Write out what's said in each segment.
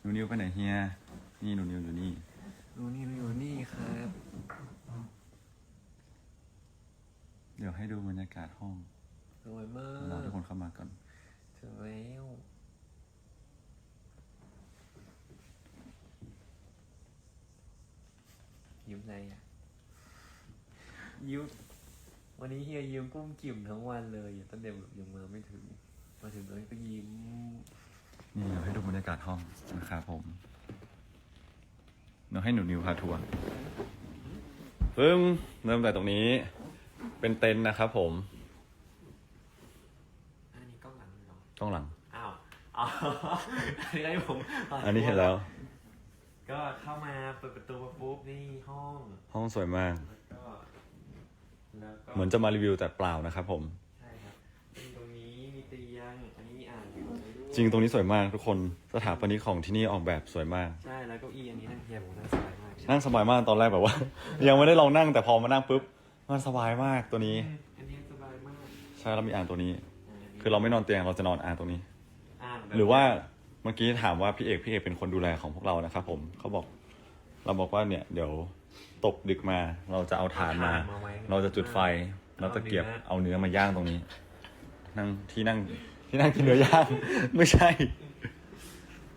หนูนิวไปไหนเฮีย นี่หนูนิวอยู่นี่ หนูนิวอยู่นี่ครับ เดี๋ยวให้ดูบรรยากาศห้องสวยมารอกทุกคนเข้ามาก่อนสวยแล้วยิ้มอะไรอะยิ้ม วันนี้เฮียยิ้มกุ้มกิ่มทั้งวันเลยตั้งแต่แบบยังมาไม่ถึง มาถึงตรงนี้ก็ยิ้มนี่เดี๋ยวให้ดูบรรยากาศห้องนะครับผมเดี๋ยวให้หนูนิวพาทัวร์ปึ้มเริ่มแต่ตรงนี้ เป็นเต็นท์นะครับผมอันนี้กล้องหลังเหรอต้องหลัง อ้าวอ๋ออันนี้ให้ผมอันนี้เห็นแล้ว ก็เข้ามาเปิดประตูมาปุ๊บนี่ห้อง ห้องสวยมาก แล้วก็ แล้วก็เหมือนจะมารีวิวแต่เปล่านะครับผม ใช่ครับมีตรงนี้มีเตียงอันนี้มีอ่างอยู่ตรงนี้ด้วยจริงตรงนี้สวยมากทุกคนสถาปนิกของที่นี่ออกแบบสวยมาก ใช่แล้วเก็อีอันนี้นั่งเทียบผมนั่งสบายมากนั่งสบายมากตอนแรกแบบว่า ยังไม่ได้ลองนั่งแต่พอมานั่งปุ๊บมันสบายมากตัวนี้อืมอันนี้สบายมากใช่เรามีอ่างตัวนี้าอันนี้ คือเราไม่นอนเตียงเราจะนอนอ่างตรงนี้ อ่างแบบหรือว่าเมื่อกี้ถามว่าพี่เอกพี่เอกเป็นคนดูแลของพวกเรานะครับผมเขาบอก เราบอกว่าเนี่ยเดี๋ยว ตกดึกมา เราจะเอาถ่านมาไว้เราจะจุดไฟเราจะเก็บเอาเนื้อมาย่างตรงนี้ นั่งที่นั่งที่นั่งกินเนื้อย่าง ไม่ใช่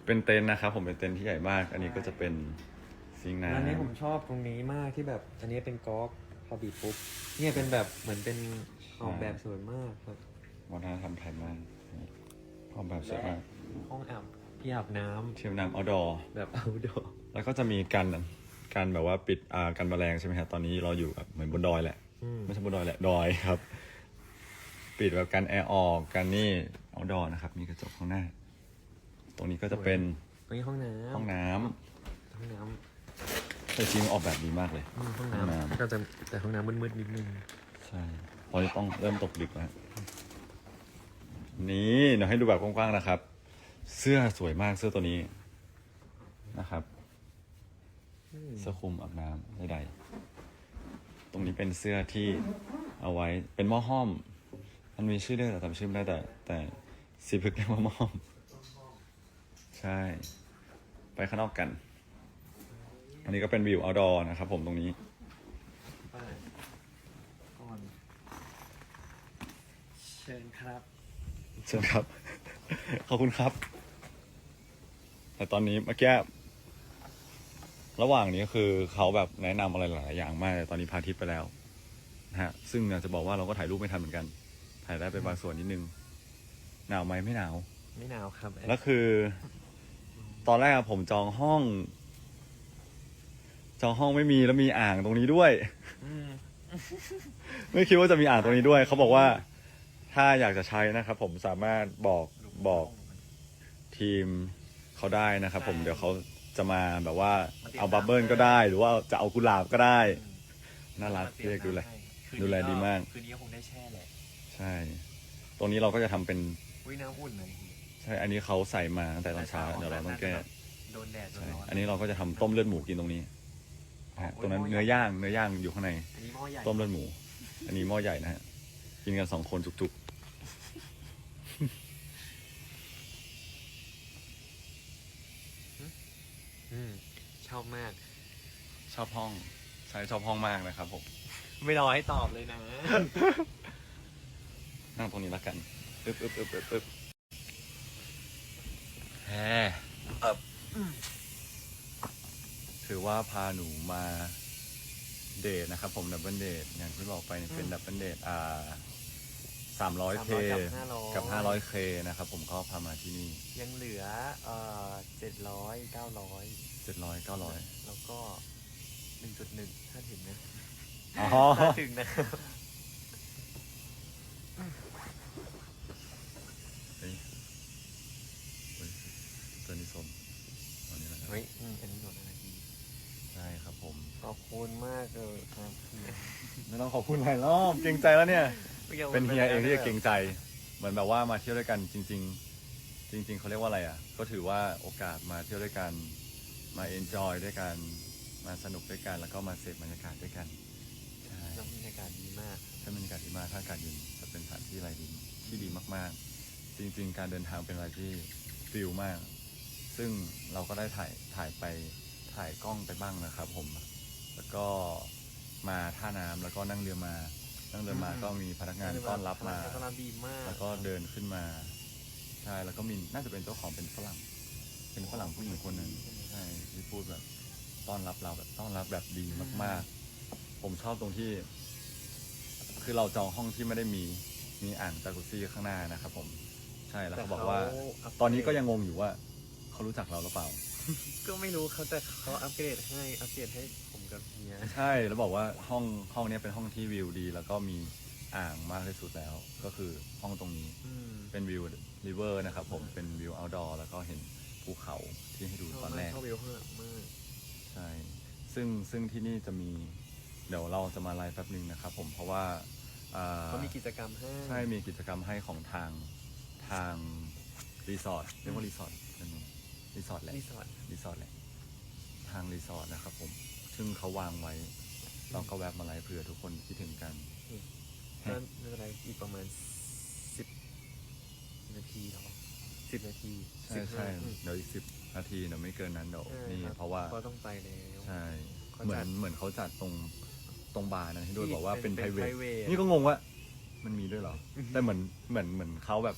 เป็นเต็นท์นะครับผมเป็นเต็นท์ที่ใหญ่มาก อันนี้ก็จะเป็นซิงค์น้อันนี้ผมชอบตรงนี้มากที่แบบ อันนี้เป็นก๊อกพอบีบปุ๊บเนี่ยเป็นแบบเหมือนเป็นออกแบบสวยมากครับำวัฒนธรรมไทยมากออกแบบสวยมากห้องอาบที่อาบน้ำเทียมน้ำเอาดอ แบบเอาดอแล้วก็จะมีการ การแบบว่าปิดอ่ากันแมลงใช่ไหมครับตอนนี้เราอยู่แบบเหมือนบนดอยแหละอืมไม่ใช่บนดอยแหละดอยครับ ปิดแบบกันแอร์ออกกันนี่เอาดอนะครับ มีกระจกข้างหน้า ตรงนี้ก็จะเป็นตรงนี้ห้องน้ำห้องน้ำห้องน้ำแต่จริงออกแบบดีมากเลยอืมห้องห้องน้ำน้ำก็จะแต่ห้องน้ำมืดๆนิดนึงใช่เพราะจะต้องเริ่มตกดึกแล้วนี่เดี๋ยวให้ดูแบบกว้างๆนะครับ เสื้อสวยมากเสื้อตัวนี้นะครับอืม เสื้อคลุมอาบน้ำใดๆตรงนี้เป็นเสื้อที่เอาไว้เป็นหม้อห้อม มันมีชื่อด้วยแต่จำชื่อไม่ได้แต่ แต่สีพึกเรียกว่าหม้อห้อม ใช่ ไปข้างนอกกัน อันนี้ก็เป็นวิว outdoor นะครับผมตรงนี้ไปก่อนเชิญครับ เชิญครับ ขอบคุณครับ แต่ตอนนี้เมื่อกี้ ระหว่างนี้คือเขาแบบแนะนำอะไรหลายๆอย่างมากแต่ตอนนี้พระอาทิตย์ไปแล้วนะฮะซึ่งอยากจะบอกว่าเราก็ถ่ายรูปไม่ทันเหมือนกัน ถ่ายได้ไปบางส่วนนิดนึง หนาวไหมไม่หนาว ไม่หนาวครับแล้วคือ ตอนแรกอะผมจองห้อง จองห้องไม่มีแล้วมีอ่างตรงนี้ด้วยอืมไม่คิดว่าจะมีอ่างตรงนี้ด้วย เขาบอกว่าถ้าอยากจะใช้นะครับผมสามารถบอกบอกทีมเขาได้นะครับผมเดี๋ยวเขา จะมาแบบว่าเอาบับเบิลก็ได้หรือว่าจะเอากุหลาบก็ได้ น่ารักเรียกดูแล คืนดูแลดีมาก คืนนี้ก็คงได้แช่แหละใช่ ตรงนี้เราก็จะทำเป็นอุ้ยน้ำอุ่นเลยใช่อันนี้เขาใส่มาตั้งแต่ตอนเช้าเดี๋ยวเราต้องแก้โดนแดดโดนใช่ร้อนอันนี้เราก็จะทำต้มเลือดหมูกินตรงนี้นะฮะตรงนั้นเนื้อย่างเนื้อย่างอยู่ข้างใน อันนี้หม้อใหญ่ต้มเลือดหมู อันนี้หม้อใหญ่นะฮะ กินกันสองคนจุก อืมชอบมากๆชอบห้องใช่ชอบห้องมากนะครับผม ไม่รอให้ตอบเลยนะ นั่งตรงนี้แล้วกันอึ๊บอึ๊บอึ๊บอึ๊บอึ๊บแฮเอบถือว่าพาหนูมาเดทนะครับผมดับเบิลเดทอย่างที่บอกไปเนี่ยเป็นอืมดับเบิลเดทอ่า สามร้อยเค300กับห้าร้อยเคนะครับผมก็พามาที่นี่ ยังเหลือเอ่อเจ็ดร้อยเก้าร้อยเจ็ดร้อยเก้าร้อยแล้วก็หนึ่งจุดหนึ่งถ้าถึงนะอ๋อถ้าถึงนะเฮ้ยเฮ้ยตัวนี้สมตัวนี้นะครับเฮ้ยอืมอันนี้หมดนาทีใช่ครับผม ขอบคุณมากเลยครับไม่ต้องขอบคุณหลายรอบ เกรงใจแล้วเนี่ย เป็นเฮียเองที่จะเกรงใจ เหมือนแบบว่ามาเที่ยวด้วยกันจริง ๆ จริง ๆเขาเรียกว่าอะไรอะ ก็ถือว่าโอกาสมาเที่ยวด้วยกัน มาเอนจอยด้วยกัน มาสนุกด้วยกัน แล้วก็มาเสพบรรยากาศด้วยกัน ใช่น้ำบรรยากาศดีมากถ้าบรรยากาศดีมากถ้าอากาศเย็นจะเป็นสถานที่อะไรดีที่ดีมากๆ จริง ๆ การเดินทางเป็นอะไรที่ฟิลมาก ซึ่งเราก็ได้ถ่ายถ่ายไปถ่ายกล้องไปบ้างนะครับ ผม แล้วก็มาท่าน้ำแล้วก็นั่งเรือมา นั่งเรือมาก็มีพนักงานต้อนรับมาต้อนรับดีมาก แล้วก็เดินขึ้นมาใช่แล้วก็มีน่าจะเป็นเจ้าของเป็นฝรั่ง เป็นฝรั่งผู้หญิงคนหนึ่งใช่ที่พูดแบบต้อนรับเราแบบต้อนรับแบบดีมาก ๆ ผมชอบตรงที่ คือเราจองห้องที่ไม่ได้มีมีอ่างจากุซี่ข้างหน้านะครับผม ใช่แล้วเขาบอกว่าแต่เขตอนนี้ก็ยังงงอยู่ว่าเขารู้จักเราหรือเปล่า ก็ไม่รู้เขาแต่เขาอัปเกรดให้อัปเกรดให้ผมกับเฮียใช่แล้วบอกว่าห้องห้องเนี้ยเป็นห้องที่วิวดี แล้วก็มีอ่างมากที่สุดแล้ว ก็คือห้องตรงนี้อืมเป็นวิวริเวอร์นะครับผมเป็นวิว outdoor แล้วก็เห็นภูเขาที่ให้ดูตอนแรกชอบวิวมากมากใช่ ซึ่งซึ่งที่นี่จะมี เดี๋ยวเราจะมาไลฟ์แป๊บหนึ่งนะครับผม เพราะว่าอ่าเขามีกิจกรรมให้ใช่ มีกิจกรรมให้ของทางทางรีสอร์ทเรียกว่ารีสอร์ทเป็นไง รีสอร์ทแหละรีสอร์ทรีสอร์ทแหละ ทางรีสอร์ทนะครับผม ซึ่งเขาวางไว้เราก็แวะมาไลฟ์เผื่อทุกคนคิดถึงกันก็ไม่เป็นไรอีกประมาณสิบนาทีเหรอสิบนาทีใช่สิบใช่ห้าอืมเดี๋ยวอีกสิบนาทีเดี๋ยวไม่เกินนั้นเดี๋ยวใช่นี่ครับเพราะว่าเขาต้องไปแล้วใช่เขาเหมือจันดเหมือนเขาจัดตรงตรงบาร์นะที่ด้วยที่บอกว่าเป็นเป็น private private นี่ก็งงว่า มันมีด้วยเหรอ แต่เหมือนเหมือนเหมือนเขาแบบ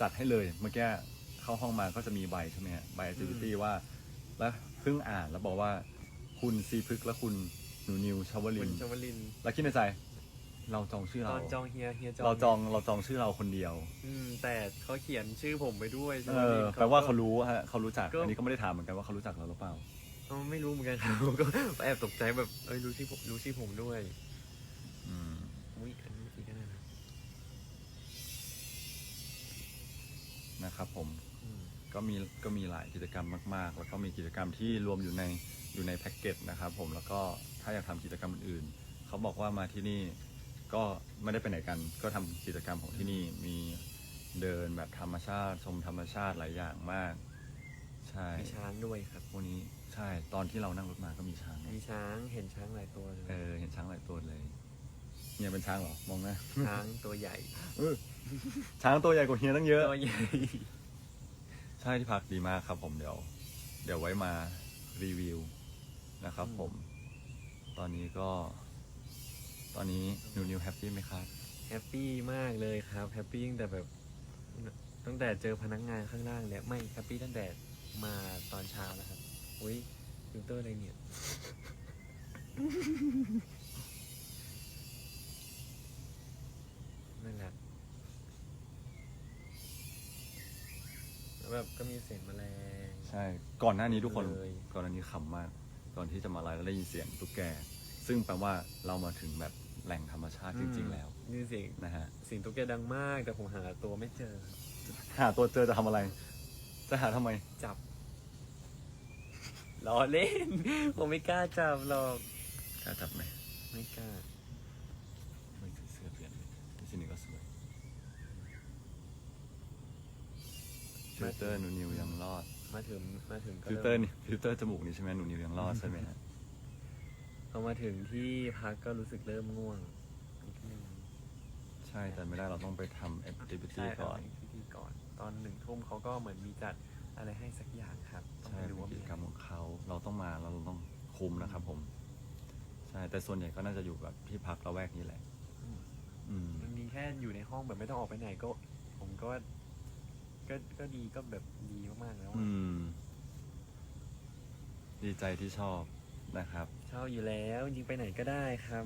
จัดให้เลยเมื่อกี้ เข้าห้องมาก็จะมีใบใช่ไหมฮะใบ activity ว่า แล้วเพิ่งอ่านแล้วบอกว่าคุณซีพึกษ์และคุณหนูนิวชาวลิคุนณจวลิน แล้วคิดในใจ เราจองชื่อตเรา อนจองเฮียเฮียจองเราจองเราจองชื่อเราคนเดียว อืมแต่เขาเขียนชื่อผมไปด้วยเอชวลิอน แปลว่าเขารู้ฮะเขารู้จัก ก็ อันนี้ก็ไม่ได้ถามเหมือนกันว่าเขารู้จักเราหรือเปล่า เขาไม่รู้เหมือนกันครับผมก็แอบตกใจแบบเอ้ยรู้ชื่อผมรู้ชื่อผมด้วยอืม อุ้ยอันนี้จริงก็ได้นะนะครับผมอืม ก็มีก็มีหลายกิจกรรมมาก ๆ แล้วก็มีกิจกรรมที่รวมอยู่ในอยู่ในแพ็กเกจนะครับผมแล้วก็ถ้าอยากทำกิจกรรมอื่นๆเขาบอกว่ามาที่นี่ก็ไม่ได้ไปไหนกัน ก็ทำกิจกรรมของที่นี่มีเดินแบบธรรมชาติชมธรรมชาติหลายอย่างมาก ใช่มีช้างด้วยครับวันนี้ใช่ตอนที่เรานั่งรถมาก็มีช้างมีช้างเห็นช้างหลายตัวเลยเออเห็นช้างหลายตัวเลยเนี่ยเป็นช้างเหรอมองหนะช้างตัวใหญ่เออช้างตัวใหญ่กว่าเฮียตั้งเยอะตัวใหญ่ ใช่ที่พักดีมากครับ ผมเดี๋ยว เดี๋ยวไว้มารีวิวนะครับ ผม ตอนนี้ก็ ตอนนี้นิวนิวแฮปปี้ไหมครับแฮปปี้มากเลยครับแฮปปี้ตั้งแต่แบบตั้งแต่เจอพนักงานข้างล่างแล้วไม่แฮปปี้ตั้งแต่มาตอนเช้าแล้วครับอุ้ยฟิลเตอร์อะไรเนี่ย แล้วแบบก็มีเสียงแมลง ใช่ ก่อนหน้านี้ทุกคนเลย ก่อนหน้านี้ขำมากก่อนที่จะมาไลฟ์แล้วได้ยินเสียงตุ๊กแก ซึ่งแปลว่าเรามาถึงแบบแหล่งธรรมชาติจริง ๆ แล้วนี่เสียงนะฮะ เสียงตุ๊กแกดังมาก แต่ผมหาตัวไม่เจอ หาตัวเจอจะทำอะไร จะหาทำไม จับล้อเล่น ผมไม่กล้าจับหรอกกล้าจับไหมไม่กล้า ไม่ถือเสื้อเปลี่ยนเลยที่นี่ก็สวย ฟิลเตอร์หนูนิวยังรอดมาถึงมาถึงก็ฟิลเตอร์นี่ฟิลเตอร์จมูกนี่ใช่ไหมหนูนิวยังรอดใช่ไหมฮะพอมาถึงที่พักก็รู้สึกเริ่มง่วงนิดนึงใช่แต่ไม่ได้เราต้องไปทำแอคทิวิใช่ตี้ก่อนเาพิธีก่อน ตอนหนึ่งทุ่มเขาก็เหมือนมีจัดอะไรให้สักอย่างครับต้องใช่ไปดูเป็นว่ากิมีจกรรมของเขาเราต้องมาเราต้องคุ้มนะครับผม ใช่แต่ส่วนใหญ่ก็น่าจะอยู่แบบที่พักละแวกนี้แหละ อืม มันมีแค่อยู่ในห้องแบบไม่ต้องออกไปไหนก็ ผมก็ว่า ก็ก็ดีก็แบบดีมากๆแล้วอะอืม ดีใจที่ชอบนะครับ ชอบอยู่แล้วจริงๆไปไหนก็ได้ครับ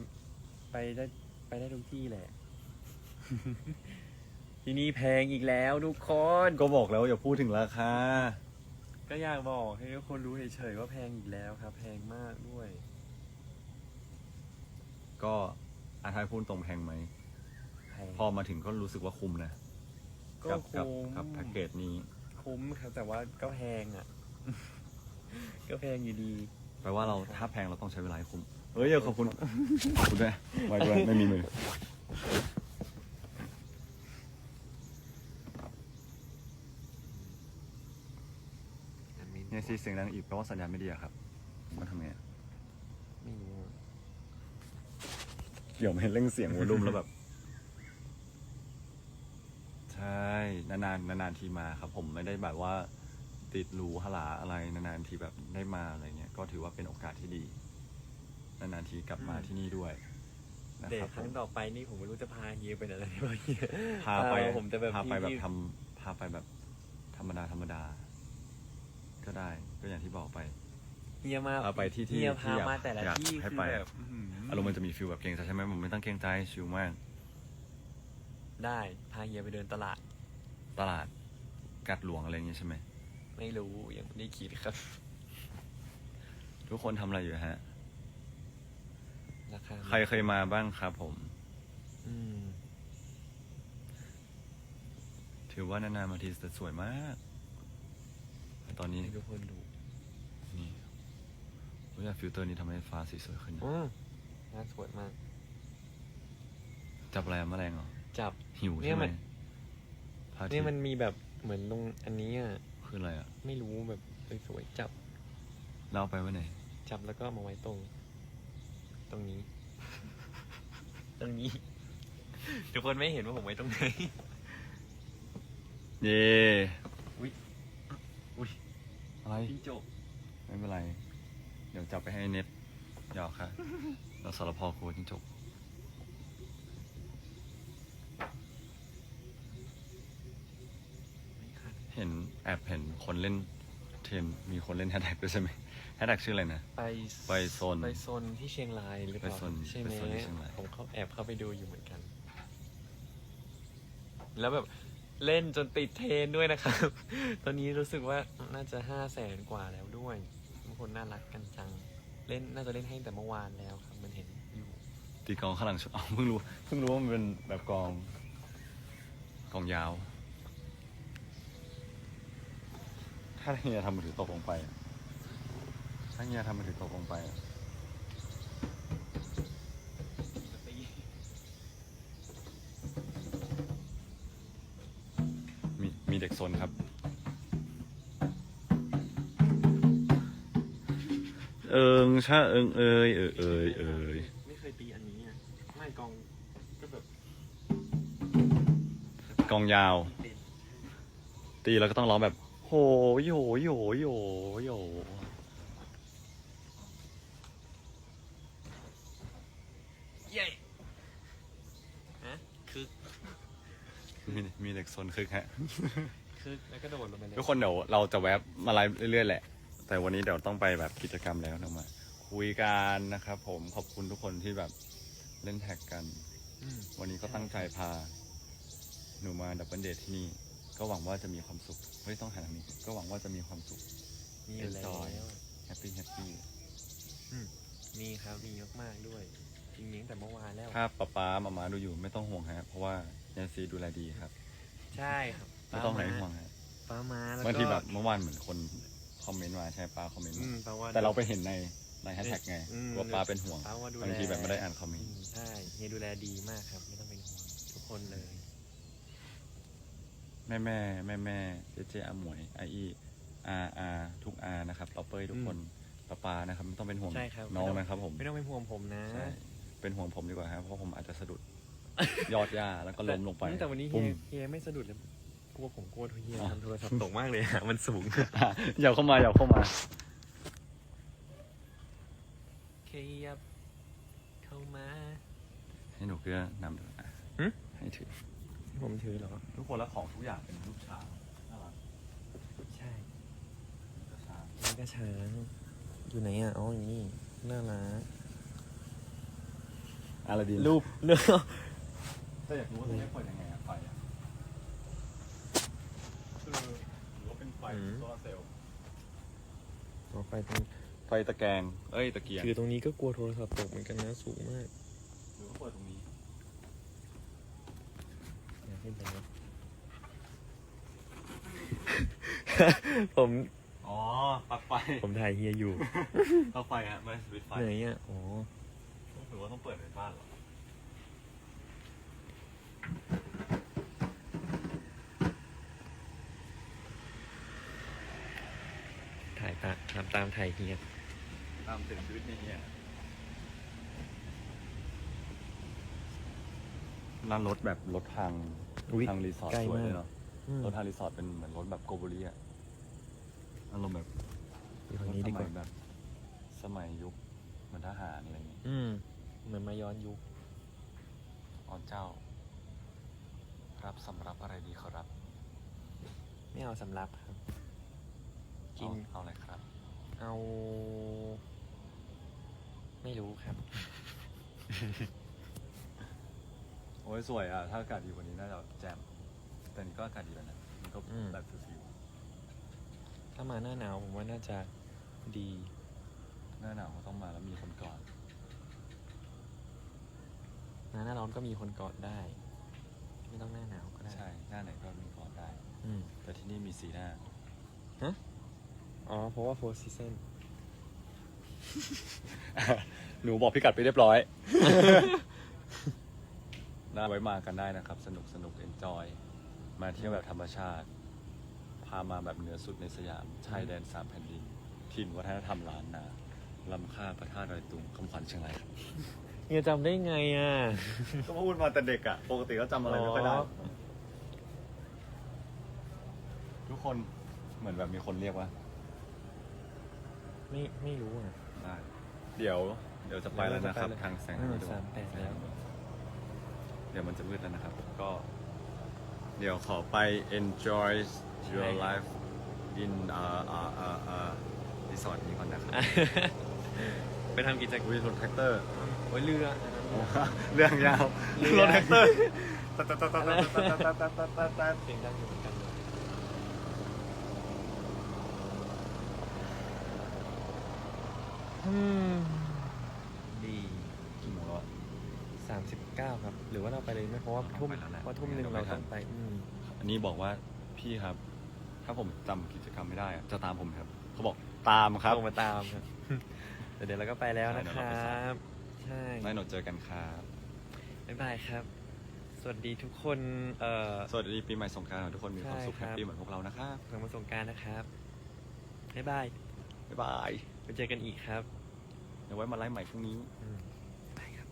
ไปได้ไปได้ทุกที่แหละ ที่นี่แพงอีกแล้วทุกคนก็บอกแล้วอย่าพูดถึงราคา ก็อยากบอกให้ทุกคนรู้เฉยๆว่าแพงอีกแล้วครับ แพงมากด้วย ก็อาทายพูดตรงแพงไหม แพงพอมาถึงก็รู้สึกว่าคุ้มนะ ก็กักับคุ้ม กับแพ็กเกจนี้คุ้มครับแต่ว่าก็แพงอะ ก็แพงอยู่ดี แปลว่าเราถ้าแพงเราต้องใช้เวลาให้คุ้มเอ้ยขอบคุณขอบคุณด้วยไว้ด้วยไม่มีมืออันนี้เนี่ยซีเสียงดังอีกแปลว่าสัญญาณไม่ดีอะครับมันทำไงอะไม่รู้อะเกี่ยวไหมเร่งเสียงวอลลุ่มแล้วแบบ นานๆนานๆทีมาครับ ผมไม่ได้แบบว่าติดหรูหราอะไรนานๆทีแบบได้มาอะไรเงี้ยก็ถือว่าเป็นโอกาสที่ดีนานๆทีกลับมาที่นี่ด้วยนะเดคทรับคผรั้งมต่อไปนี่ผมไม่รู้จะพาเฮียไปไหนเลยเพราะเฮียพาไปเออผมจะแบบพาไปแบบที่ทำพาไปแบบธรรมดาธรรมดา ก็ได้ก็อย่างที่บอกไป เฮียมาพาไปที่ที่เฮียที่พาอยากมาแต่ละอยากที่ให้คือไป แบอะบอื้อหืออารมณ์มันจะมีฟิลแบบเกรงใจใช่ไหมผมไม่ต้องเกรงใจชิลมาก ได้พาเฮียไปเดินตลาด ตลาดกัดหลวงอะไรอย่างเงี้ยใช่ไหม ไม่รู้ยังไม่ได้คิดครับ ทุกคนทำอะไรอยู่ฮะ ราคาใครเคยมาบ้างครับผม อืมถือว่านานๆมาทีแต่สวยมากแต่ตอนนี้ให้ทุกคนดูนี่ว่าฟิลเตอร์นี้ทำให้ฟ้าสีสวยขึ้นนะอืมน่าสวยมาก จับอะไรอะแมลงเหรอ จับ หิวเนี่ใช่ยไหมมัน พระอาทินี่ตย์มันมีแบบเหมือนตรงอันนี้อะคืออะไรอะไม่รู้แบบสวยๆจับเราเอาไปไว้ไหน จับแล้วก็เอามาไว้ตรง ตรงนี้ ตรงนี้ ทุกคนไม่เห็นว่าผมไว้ตรงไหน เย่อุ๊ยอุ๊ย อะไรพี่จบไม่เป็นไร เดี๋ยวจับไปให้เน็ตหยอกค่ะ เราสารพอครูจิ้งจก เห็นแอบเห็นคนเล่นเทรนมีคนเล่นแฮชแท็กด้วยใช่ไหมแฮชแท็กชื่ออะไรนะ ไปไปโซน ไปโซนที่เชียงรายหรือเปล่าไปโซนใช่ไหมไปโซนที่เชียงราย ผมเขาแอบเข้าไปดูอยู่เหมือนกัน แล้วแบบเล่นจนติดเทรนด้วยนะครับ ตอนนี้รู้สึกว่าน่าจะห้าแสนกว่าแล้วด้วยบางคนน่ารักกันจัง เล่นน่าจะเล่นให้แต่เมื่อวานแล้วครับ มันเห็นอยู่ ตีกลองข้างหลังชุดอ๋อเพิ่งรู้ เพิ่งรู้ว่ามันเป็นแบบกลองกลองยาว ถ้าเฮียทำมือถือตกลงไป ถ้าเฮียทำมือถือตกลงไปมีมีเด็กซนครับ เอิงชาเอิงเอยเอยเอยเอยไม่เคยตีอันนี้อะไม่กองก็แบบกองยาว ตีแล้วก็ต้องร้องแบบ โหโยโยโยโยเย้ฮะคือมีมีเด็กซนคึกฮะคือแล้วก็โดดลงไปเลยทุกคนเดี๋ยวเราจะแวบมาไลฟ์เรื่อยๆแหละ แต่วันนี้เดี๋ยวต้องไปแบบกิจกรรมแล้วนะมา คุยกันนะครับผมขอบคุณทุกคนที่แบบเล่นแท็กกัน วันนี้ก็ตั้งใจพา หนูมาดับเบิลเดทที่นี่ ก็หวังว่าจะมีความสุขไม่ต้องหันทางนี้ ก็หวังว่าจะมีความสุข มีอยู่แล้ว Enjoy แฮปปี้แฮปปี้มีครับมีมากๆด้วยจริงๆตั้งแต่เมื่อวานแล้ว ถ้าป๊าป๊ามามาดูอยู่ไม่ต้องห่วงฮะ เพราะว่ายายซีดูแลดีครับ ใช่ครับไม่ต้องไหนห่วงฮะป้ามาแล้วก็บางทีแบบเมื่อวานเหมือนคนคอมเมนต์มาใช่ป้าคอมเมนต์อืมามป้าว่า แต่เราไปเห็นในในแฮชแท็กไงอืม ว่าป้าเป็นห่วง ป้าว่าดูแลบางทีแบบไม่ได้อ่านคอมเมนอืต์ มใช่เฮียดูแลดีมากครับ ไม่ต้องเป็นห่วงทุกคนเลย แม่แม่แม่แม่เจเจอาหมวยไออีอาอาทุกอานะครับป๊อปเปยทุกคนป้าป้านะครับไม่ต้องเป็นห่วงใช่ครับน้องไม่ต้องนะครับ ผมไม่ต้องเป็นห่วงผมนะ ใช่เป็นห่วงผมดีกว่าครับเพราะผมอาจจะสะดุดยอดหญ้าแล้วก็ล้มลงไปแต่วันนี้เฮีปุ้ยมเฮียไม่สะดุดเลยกลัวผมกลัวเฮียอะทำโทรศัพท์ตกมากเลยอะมันสูงอะอย่าเข้ามาอย่าเข้ามาขยับเข้ามา ให้หนูเกลือนำดูอะหึให้ถือ ผมถือเหรอ ทุกคนและของทุกอย่างเป็นลูกช้างน่ารักใช่ลูกช้างนี่ก็ช้างอยู่ไหนอะ อ๋ออยู่นี่น่ารักอาลาดินรูปเนื้อถ้าอยากรู้ว่าจะให้เปิดยังไงอะไฟอะคือหรือว่าเป็นไฟโซลาร์เซลล์ต่อไปตรงไฟตะแกรงเอ้ยตะเกียง คือตรงนี้ก็กลัวโทรศัพท์ตกเหมือนกันนะสูงมาก หรือว่าเปิดตรงนี้ อยาก ขึ้นไปนะผมอ๋อปลั๊กไฟผมถ่ายเฮียอยู่ปลั๊กไฟฮะไม่ได้สวิตช์ไฟไหนอะอ๋อหรือว่าต้องเปิดในบ้านเหรอถ่ายตามตามตามถ่ายเฮียตามถึงชีวิตนี้อะร้านรถแบบรถทาง อุ๊ยทางรีสอร์ทใกล้สวยมากเลยเนาะอืม รถฮาริสอร์ทเป็นเหมือนรถแบบโกโบลีอะอารมณ์แบบอยู่ฝั่งนี้ดีกว่าสมัยแบบ สมัยยุคเหมือนทหารอะไรอย่างเงี้ยอืม เหมือนมาย้อนยุค อ๋อเจ้า รับสำรับอะไรดีขอรับ ไม่เอาสำรับครับ กิน เอาเอาอะไรครับ เอา ไม่รู้ครับโอ้ยสวยอะ ถ้าอากาศดีกว่านี้น่าจะแจ่มแต่นี่ก็อากาศดีแล้วนะมันก็อืม แบบฟิวถ้ามาหน้าหนาวผมว่าน่าจะดีๆหน้าหนาวก็ต้องมาแล้วมีคนก่อนหน้าร้อนก็มีคนกอดได้ ไม่ต้องหน้าหนาวก็ได้ใช่ หน้าไหนก็มีก่อนได้ อืมแต่ที่นี่มีสีหน้า อ๋อ เพราะว่าโฟร์ซีซันหนูบอกพี่กัดไปเรียบร้อยน่า ไว้มากันได้นะครับ สนุกสนุกเอนจอยมาเที่ยวแบบธรรมชาติ พามาแบบเหนือสุดในสยามชายแดนสามแผ่นดินถิ่นวัฒนธรรมล้านนาลำค่าพระธาตุดอยตุงคำขวัญเชียงรายครับเฮียจำได้ไงอะ ก็พูดมาแต่เด็กอะปกติก็จำอะไรไม่ค่อยได้ อ๋อ ทุกคนเหมือนแบบมีคนเรียกว่า ไม่ไม่รู้อะ ได้ เดี๋ยว เดี๋ยวจะไปแล้วนะครับเดี๋ยวจะไปแล้วทางแสงอืมดวงสามแปดแล้ว เดี๋ยวมันจะมืดแล้วนะครับ ก็ เดี๋ยวขอไป enjoy your life in อ่าอ่าอ่าอ่ารีสอร์ทนี้ก่อนนะครับไปทำกิจกรรมวิรถแท็กเตอร์ โอ้ยเรือ เรื่องยาวเรือรถแท็กเตอร์ตัดตัดตัดตัดตัดตัดตัดตัดตัดตัดเสียงดังอยู่เหมือนกันเลยอืมดี กี่โมงแล้วอะ สามสิบ เก้าครับ หรือว่าเราไปเลยไหมเพราะว่าเราทุ่มไปแล้วแหละว่าทุ่มหนึ่งเดี๋ยวไปเราทัต้นองไปอืมอันนี้บอกว่าพี่ครับ ถ้าผมจำกิจกรรมไม่ได้อะจะตามผมไหมครับ เขาบอกตามครับลงมาตามครับแต่เดี๋ยวเราก็ไปแล้วนะใช่คเดี๋ยวเราไปรัสายบใช่ไม่หนดเจอกันครับบ๊ายบายครับ สวัสดีทุกคนเอ่อสวัสดีปีใหม่สงกรานต์ขอให้ทุกคนมีความสุขใช่แฮครัปบปี้เหมือนพวกเรานะครับหลังมาสงกรารนะครับบ๊ายบายบ๊ายบายไปเจอกันอีกครับเดี๋ยวไว้มาไลฟ์ใหม่พรุ่งนี้ อืมไปครับ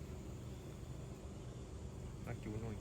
รัก จูหน่อย